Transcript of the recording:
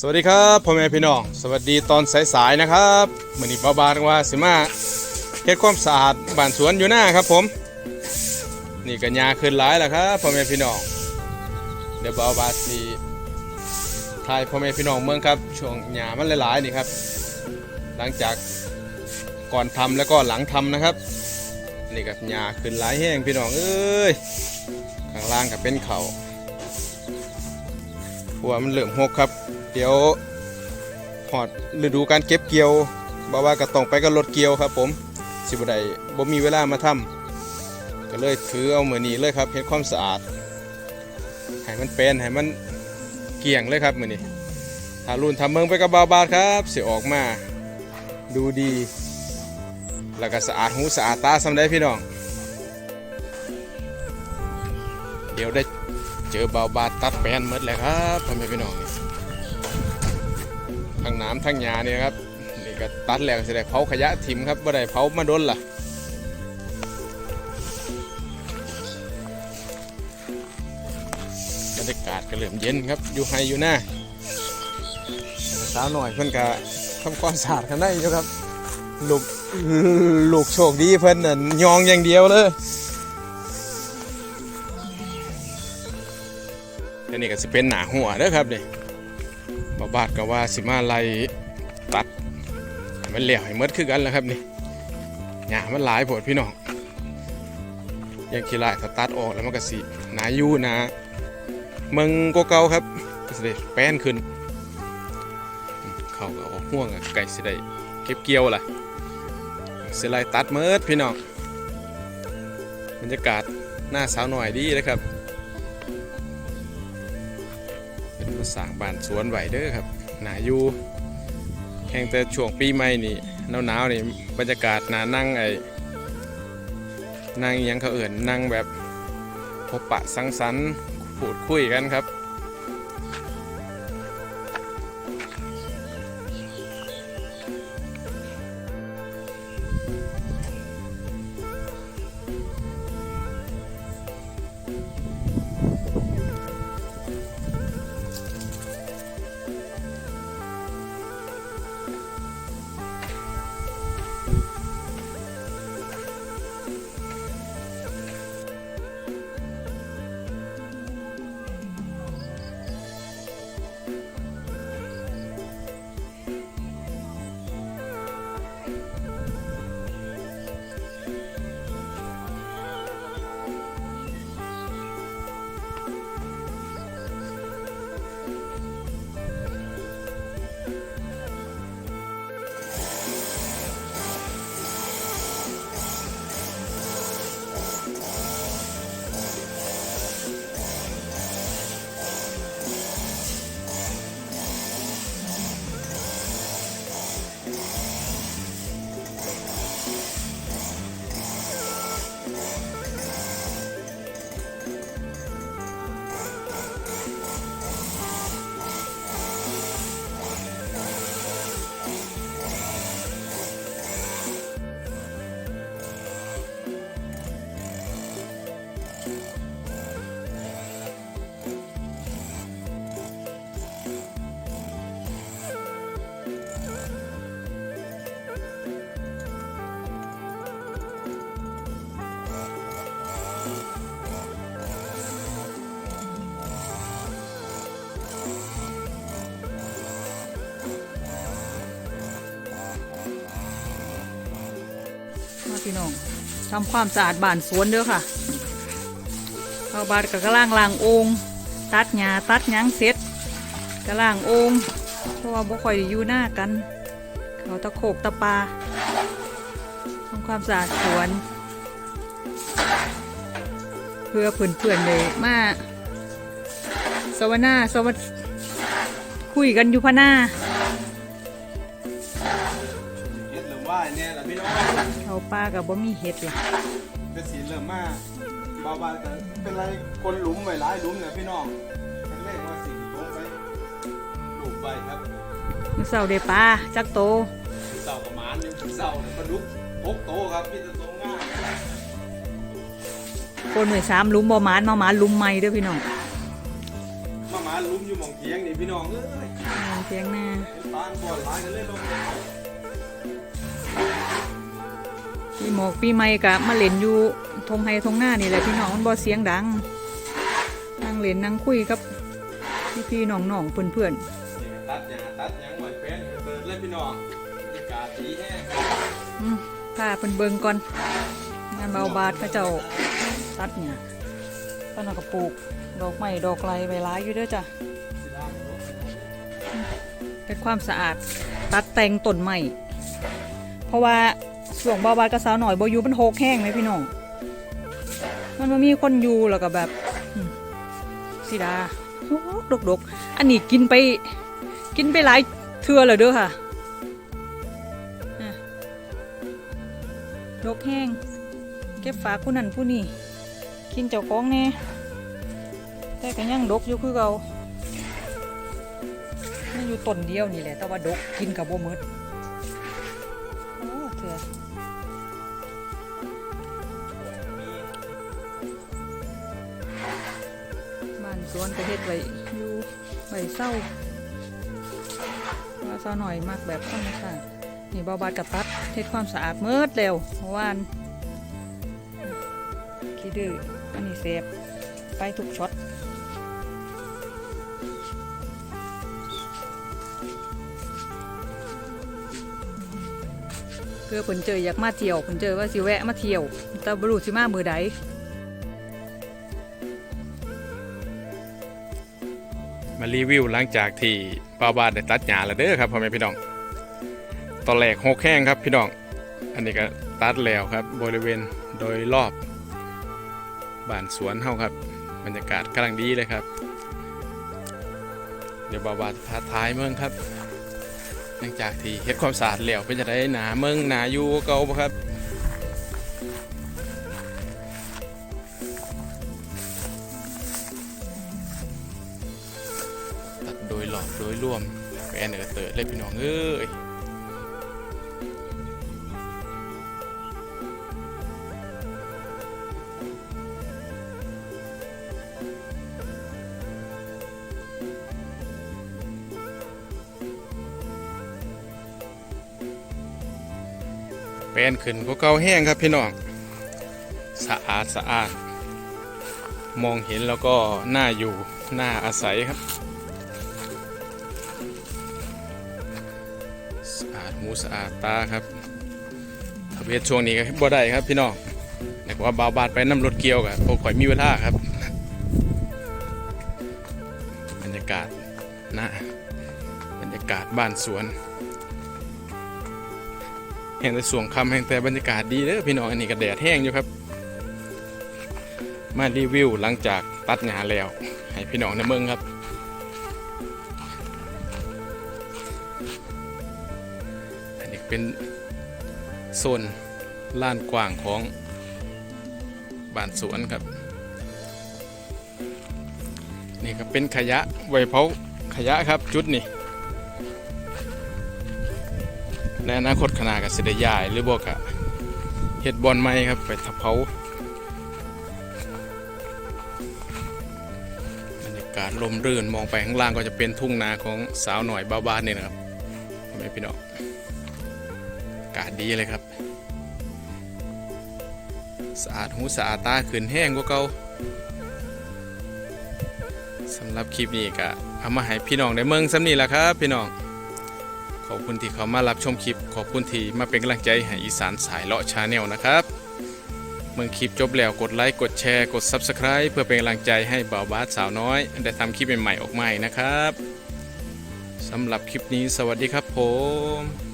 สวัสดีครับพ่อแม่พี่น้อง สวัสดีตอนสายๆนะครับมือนี้บาบาดว่าสิมาเฮ็ดความสะอาดบ้านสวนอยู่หน้าครับผม นี่ก็หญ้าขึ้นหลายแล้วครับพ่อแม่พี่น้อง เดี๋ยวบาบาสิทายพ่อแม่พี่น้องเมืองครับช่วงหญ้ามันหลายๆนี่ครับ หลังจากก่อนทำแล้วก็หลังทำนะครับนี่ก็หญ้าขึ้นหลายแห้งพี่น้องเอ้ยข้างล่างก็เป็นเขาหัวมันเริ่มหกครับ เดี๋ยวหอดฤดูการเก็บเกี่ยวบอกว่าก็ต้องไปกับรถเกี่ยวครับ ผมสิบไดบ่มีเวลามาทำก็เลยถือเอาเหมือนนี้เลยครับเฮ็ดความสะอาดให้มันเป็นให้มันเกลี่ยงเลยครับมือนี้ถ้ารุ่นทำเมืองไปกับบาบาครับเสิออกมา ดูดี แล้วก็สะอาดหูสะอาดตาสำได้พี่น้อง เดี๋ยวได้เจอบาบาตัดแปนหมดแล้วครับพ่อแม่พี่น้อง ทั้งน้ำทั้งหญ้านี่ครับนี่ก็ตัดแล้วก็สิได้เผาขยะถิ่มครับบ่ได้เผามาโดนล่ะบรรยากาศก็เริ่มเย็นครับอยู่ไฮอยู่หน้าสาวหน่อยเพิ่อนก็ทำความสะอาดข้างในอยู่ครับลูกลูกโชคดีเพิ่อนน่ะยองอย่างเดียวเลยอันนี้ก็สิเป็นหนาหัวเด้อครับเนี่ย บาบาดก็ว่าสิมาไล่ตัด มันเหลี่ยวให้หมดคือกันแล้วครับนี่หญ้ามันหลายผดพี่น้องยังขี้ลายถ้าตัดออกแล้วมันก็สิหนาอยู่นาเมืองก็เกาครับก็สิได้แป้นขึ้น เขาก็ออกห่วงไก่สิได้เก็บเกี่ยวล่ะสิไล่ตัดเมิดพี่น้องบรรยากาศหน้าสาวหน่อยดีเลยครับ เป็นภางบ้านสวนไหวเด้อครับหนาอยู่แห่งแต่ช่วงปีใหม่นี่หนาวๆนี่บรรยากาศหนานั่งไอ้นั่งยังเขาเอื่นนั่งแบบพบปะสังสรรค์พูดคุยกันครับ พี่น้องทำความสะอาดบ้านสวนเด้อค่ะเอาบาดกับกระล่างล่างองตัดหญ้าตัดหยังเสร็จกระล่างองเพราะว่าบ่ค่อยอยู่หน้ากันเขาตะโขกตะปาทำความสะอาดสวน เพื่อเพื่อนๆเลยมาสวนาสวัสดคุยกันอยู่พะหน้า เขาป้ากับบ่มีเห็ดล่ะเป็นสีเริ่มมาบาวบาดก็เป็นไรคนหลุมไว้หลายหลุมเนี่ยพี่น้องครั้งแรกว่าสิตรงไปหลุมไปครับมือเสาเดปลาจักโตเสาประมาณอยู่เสาเนี่ยปลาดุกพกโตครับพี่จะตรงง่ายคนหน่วยสามหลุมบ่หมานมาหมานหลุมใหม่เด้อพี่น้องมาหมาลุ้มอยู่หม่องเทียงนี่พี่น้องเอ้ยเทียงนาปานบ่อนหลายกันเลยลง ปีหมอกปีใหม่กะมาเล่นอยู่ทงไฮทงหน้านี่แหละพี่น้องมันบ่เสียงดังนั่งเล่นนั่งคุยกับพี่ๆน้องๆเพื่อนนี่ก็ตัดหญ้าตัดยังไว้เป็นเปิดเลยพี่น้องบรรยากาศดีแห้งๆอืมพาเพิ่นเบิ่งก่อนงานเบาบาดเขาเจ้าตัดเนี่ยต้นกระปลูกดอกไม้ดอกไลใบร้ายอยู่เด้อจ้ะเป็นความสะอาดตัดแต่งต้นไม้เพราะว่า ช่วงเบาบาดกับสาวหน่อยบ่อยู่มันโหกแห้งไหมพี่น้อง มันบ่มีคนอยู่แล้วก็แบบสีดาดกดกอันนี้กินไป กินไปหลายเทื่อแล้วเด้อค่ะดกแห้งเก็บฝากผู้นั้นผู้นี้กินเจ้าของแน่แต่ก็ยังดกอยู่คือเก่าไม่อยู่ต้นเดียวนี่แหละ แต่ว่าดกกินกับบ่หมดโอ้เถื่อ สวนก็เฮ็ดไว้อยู่ไว้เศร้าว่าเศร้าหน่อยมากแบบธรรมชาตินี่เบาบาดกับตัดเฮ็ดความสะอาดเมิดเร็วเมื่อวานขี้ดื้ออันนี้เซฟไปทุกช็อตเพื่อผลเจออยากมาเที่ยวผลเจอว่าสิแวะมาเที่ยวแต่บรูสิมามือใด มารีวิวหลังจากที่ป้าบ้านได้ตัดหญ้าแล้วเด้อครับพ่อแม่พี่น้องตอนแรกหกแห้งครับพี่น้อง อันนี้ก็ตัดแล้วครับบริเวณโดยรอบบ้านสวนเฮาครับ บรรยากาศกำลังดีเลยครับ เดี๋ยวบาวาพาท้ายเมืองครับหลังจากที่เฮ็ดความสะอาดแล้วเป็นจะได้หนาเมืองหนาอยู่เก่าครับ โดยหลอดโดยรวมแฟนเออเติร์ดเลยพี่น้องเอ้ยเป็นขึ้นก็เก่าแห้งครับพี่น้องสะอาดสะอาด มองเห็นแล้วก็น่าอยู่น่าอาศัยครับะอาดหูสะอาดตาครับถ้าเวทช่วงนี้ก็บ่ได้ครับพี่น้องแต่ว่าเบาบาดไปน้ำรถเกี่ยวกับพวกข่อยมีเวลาครับ บรรยากาศนะบรรยากาศบ้านสวน แห่งแต่สวงคำแห่งแต่บรรยากาศดีเด้อพี่น้องอันนี้ก็แดดแห้งอยู่ครับ มารีวิวหลังจากตัดงานแล้ว ให้พี่น้องในเมืองครับ เป็นโซนลานกว้างของบ้านสวนครับ นี่ก็เป็นขยะไวเผาขยะครับจุดนี้ในอนาคตขนาดกับสิได้ย้ายหรือบอกอะเฮ็ดบอลไม้ครับไปทับเผาบรรยากาศลมรื่นมองไปข้างล่างก็จะเป็นทุ่งนาของสาวหน่อยบ้าบ้านนี่นะครับพ่อแม่พี่น้องากาศดีเลยครับ สะอาดหูสะอาดตาขึ้นแห้งกว่าเก่าสำหรับคลิปนี้ก็เอามาให้พี่น้องได้เมืองซ้ำนี่แหละครับ พี่น้อง ขอบคุณที่เขามารับชมคลิป ขอบคุณที่มาเป็นกำลังใจให้อีสานสายเลาะชาแนลนะครับ เมื่อคลิปจบแล้วกดไลค์กดแชร์กด Subscribe เพื่อเป็นกำลังใจให้บ่าวบาสสาวน้อย ได้ทำคลิปใหม่ๆออกใหม่นะครับสำหรับคลิปนี้สวัสดีครับผม